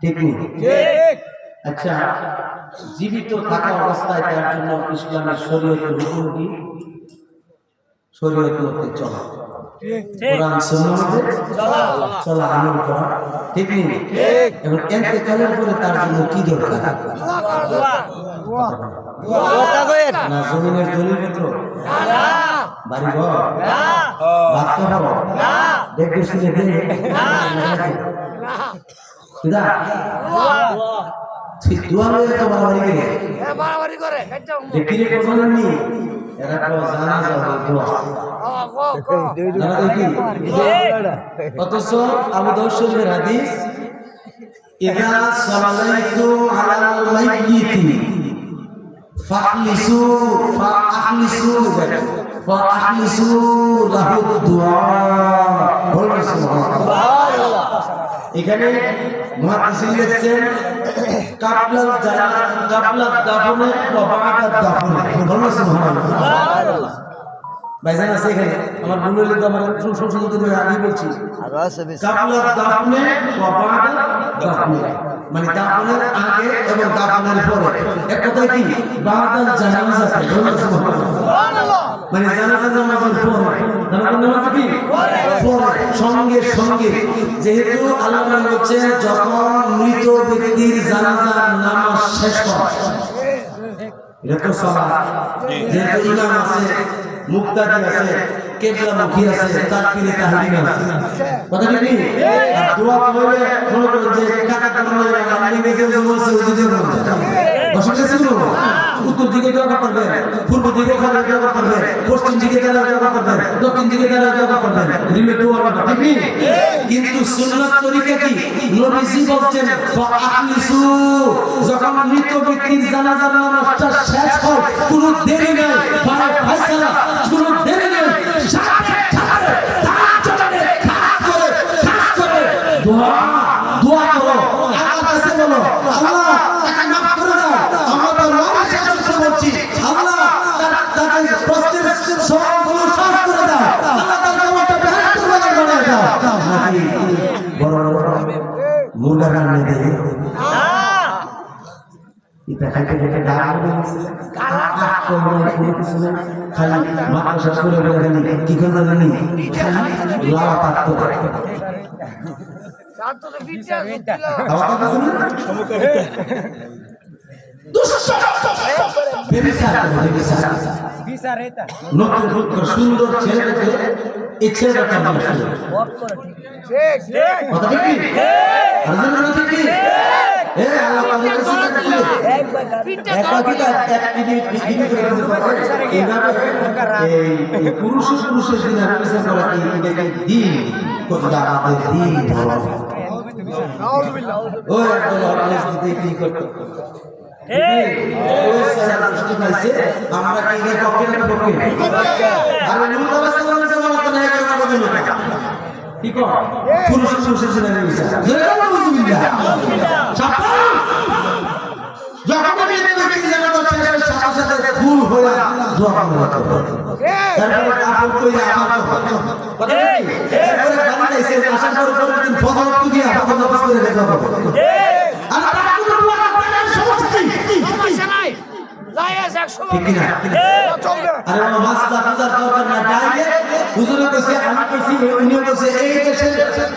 ঠিক। নেই আচ্ছা জীবিত থাকা অবস্থায় তার জন্য ইসলামের শরীয়তের হুকুম কি? শরীয়ত মতে চলা। কোরআন সুন্নাহ চলা। আমল করা। ঠিক। নেই এবং এতেকালের পরে তার জন্য কি দরকার? না জমিনের দলিলপত্র বাড়ি ঘর? ভাত খাব দেখবে শুনে দেখে সুদা তুই দোয়া লয়ে তো বাড়ি গেলে বাড়াবাড়ি করে। দেখিলে কথা নি এরা তো জানা যাবে দোয়া অথচ আবু দাউদ হাদিস, ইদা সালাইতু আলাল মাইয়িতি, ফাখলিসু ফাখলিসু ফাখলিসু লাহু দুআ বলুন সুবহানাল্লাহ। এখানে মহাদিসিন লিখছেন কাবলা কাবলা দাফনে ওয়া বা'দা দাফনে। বলুন সুবহানাল্লাহ। ভাইজান আছে এখানে? আমার ভুল হলে তো আমার সংশোধন করে আমি বলছি। কাবলা দাফনে ওয়া বা'দা দাফনে। মানে দাফনের আগে এবং দাফনের পরে। এক কি? বা'দাল জানাজা বলুন সুবহানাল্লাহ। মানে জানাজা নামাজের পরে। জানাজা নামাজ কি পরে সঙ্গে সঙ্গে যেহেতু আল্লাহ বলছে যখন মৃত ব্যক্তির জানাজা নামাজ শেষ হয় এটা তো সবাই। যেহেতু ইমাম আছে মুক্তাদি আছে কেবলামুখী আছে তাকবীরে তাহরিম আছে। কথা কি? আর দোয়া করলে মনে করেন যে কাকা কাকা মনে করেন আপনি নিজে বলছে ওই দিকে কাছে উত্তর দিকে দোয়া করতে পূর্ব দিকে দোয়া করতে পারবেন পশ্চিম দিকে দোয়া করতে দক্ষিণ দিকে দোয়া করতে পারবেন রিমে দোয়া করতে ঠিক কিন্তু সুন্নাত তরিকা কি? নবীজি বলছেন, ফাআহলিসু যখন মৃত ব্যক্তির জানাজার নামাজটা শেষ হয়, কোনো দেরি নেই, ভাই ফায়সালা কোনো দেরি নেই দোয়া দোয়া করো, আল্লাহর কাছে বলো, আল্লাহ তাকে মুরগা রান্না দেয় এটা খাইতে খাইতে না খালি মাথা করে জানি কি জানি? খালি লাল করে। নতুন নতুন সুন্দর ছেলে দেখে এই ছেলেটা কেমন ছিল কথা ঠিক কি? আর ঠিক কি? এ আল্লাহ পাকের কাছে থাকলে একবার কি এক মিনিট বিঘিনি করে দিতে পারে। এই এই পুরুষ পুরুষের দিনে বিচার করা কি এটাকে দিন? কোথাও আমাদের দিন ধরো ওই একদল অর্গানাইজ দিতে কি করতো ওই সারা দৃষ্টি পাইছে আমরা কি এর পক্ষে না পক্ষে আর নূর আলাইহিস সালামের জামানাতে না একটা কথা বলল কি কর পুরুষ পুরুষের দিনে বিচার জোরে বলো বুঝবিল্লাহ সাবধান যখন আমি এই ব্যক্তি জানা সাথে সাথে ফুল হয়ে দোয়া করব তারপরে কাপড় কইরা আমার কথা কথা কি এরপরে বাড়িতে এসে আসার পরে পরের দিন ফজর তো গিয়ে ফজর নামাজ করে দেখা হবে আর ঠিক কিনা? আরে বাবা মাছটা পূজার দরকার না ডাইরেক্ট হুজুরে কইছে আমি কইছি উনিও কইছে এই দেশের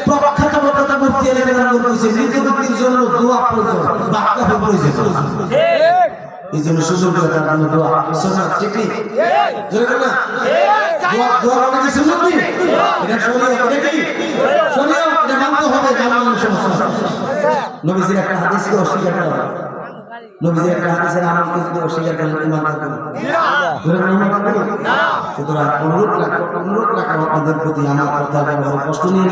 প্রখ্যাত বক্তা মুফতি আলী বেলাল কইছে মৃত ব্যক্তির জন্য দোয়া প্রয়োজন বাক্কা প্রয়োজন এই জন্য সুযোগ করে তার জন্য দোয়া। শোনা ঠিক নেই জোরে বল না। দোয়া দোয়া মানে কি সুন্নাত নেই এটা শরীয়ত এটা কি? শরীয়ত। এটা মানতে হবে জানানোর সমস্যা নবীজির একটা হাদিসকে অস্বীকার করা নবীজির একটা হাদিসের আমলকে যদি অস্বীকার অনুরোধ রাখা অনুরোধ রাখা আপনাদের প্রতি আমার কথা ব্যবহার কষ্ট নিয়ে